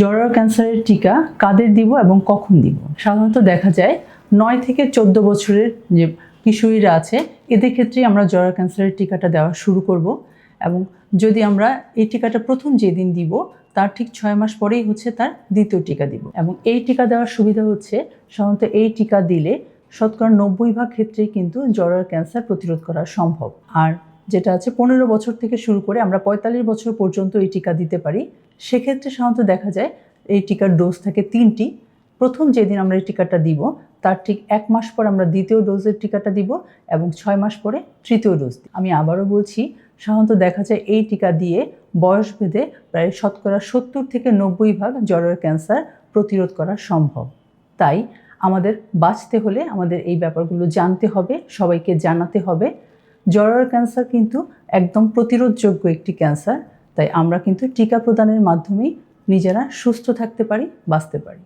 জরায়ু ক্যান্সারের টিকা কাদের দিব এবং কখন দিব? সাধারণত দেখা যায় নয় থেকে চোদ্দ বছরের যে কিশোরীরা আছে, এদের ক্ষেত্রেই আমরা জরায়ু ক্যান্সারের টিকাটা দেওয়া শুরু করব এবং যদি আমরা এই টিকাটা প্রথম যেদিন দিব, তার ঠিক ছয় মাস পরেই হচ্ছে তার দ্বিতীয় টিকা দিব। এবং এই টিকা দেওয়ার সুবিধা হচ্ছে সাধারণত এই টিকা দিলে শতকরা নব্বই ভাগ ক্ষেত্রেই কিন্তু জরায়ু ক্যান্সার প্রতিরোধ করা সম্ভব। আর যেটা আছে পনেরো বছর থেকে শুরু করে আমরা পঁয়তাল্লিশ বছর পর্যন্ত এই টিকা দিতে পারি। সেক্ষেত্রে সাধারণত দেখা যায় এই টিকার ডোজ থাকে তিনটি। প্রথম যেদিন আমরা এই টিকাটা দিব, তার ঠিক এক মাস পর আমরা দ্বিতীয় ডোজের টিকাটা দিব এবং ছয় মাস পরে তৃতীয় ডোজ আমি আবারও বলছি, সাধারণত দেখা যায় এই টিকা দিয়ে বয়স ভেদে প্রায় শতকরা সত্তর থেকে নব্বই ভাগ জ্বরের ক্যান্সার প্রতিরোধ করা সম্ভব। তাই আমাদের বাঁচতে হলে আমাদের এই ব্যাপারগুলো জানতে হবে, সবাইকে জানাতে হবে। জরায়ুর ক্যান্সার কিন্তু একদম প্রতিরোধযোগ্য একটি ক্যান্সার তাই আমরা কিন্তু টিকা প্রদানের মাধ্যমেই নিজেরা সুস্থ থাকতে পারি, বাঁচতে পারি।